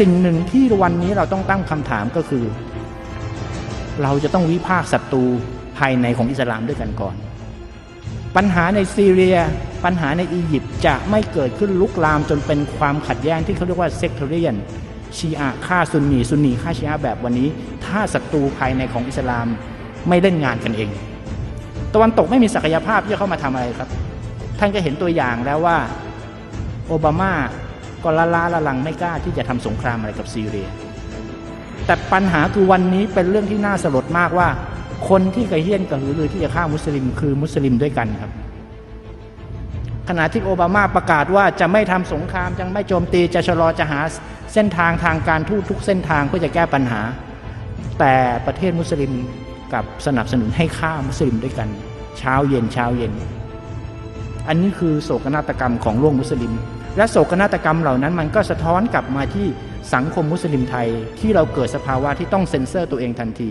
สิ่งหนึ่งที่วันนี้เราต้องตั้งคำถามก็คือ เราจะต้องวิพากษ์ศัตรูภายในของอิสลามด้วยกันก่อน ปัญหาในซีเรีย ปัญหาในอียิปต์จะไม่เกิดขึ้นลุกลามจนเป็นความขัดแย้งที่เขาเรียกว่าเซกเทเรียนชีอะฆ่าซุนนีซุนนีฆ่าชีอะแบบวันนี้ ถ้าศัตรูภายในของอิสลามไม่เล่นงานกันเอง ตะวันตกไม่มีศักยภาพที่จะเข้ามาทำอะไรครับ ท่านก็เห็นตัวอย่างแล้วว่าโอบามา ก็ละล้าละลังไม่กล้าที่จะทำสงครามอะไรกับซีเรีย แต่ปัญหาคือวันนี้เป็นเรื่องที่น่าสลดมากว่า คนที่กระเฮี้ยนกระหือรือที่จะฆ่ามุสลิมคือมุสลิมด้วยกันครับ ขณะที่โอบามาประกาศว่าจะไม่ทำสงครามจะไม่โจมตีจะชะลอจะหาเส้นทางทางการทูตทุกเส้นทางเพื่อจะแก้ปัญหา แต่ประเทศมุสลิมกับสนับสนุนให้ฆ่ามุสลิมด้วยกัน เช้าเย็นเช้าเย็น อันนี้คือโศกนาฏกรรมของโลกมุสลิม และโศกนาฏกรรมเหล่านั้นมันก็สะท้อนกลับมาที่สังคมมุสลิมไทยที่เราเกิดสภาวะที่ต้องเซ็นเซอร์ตัวเองทันที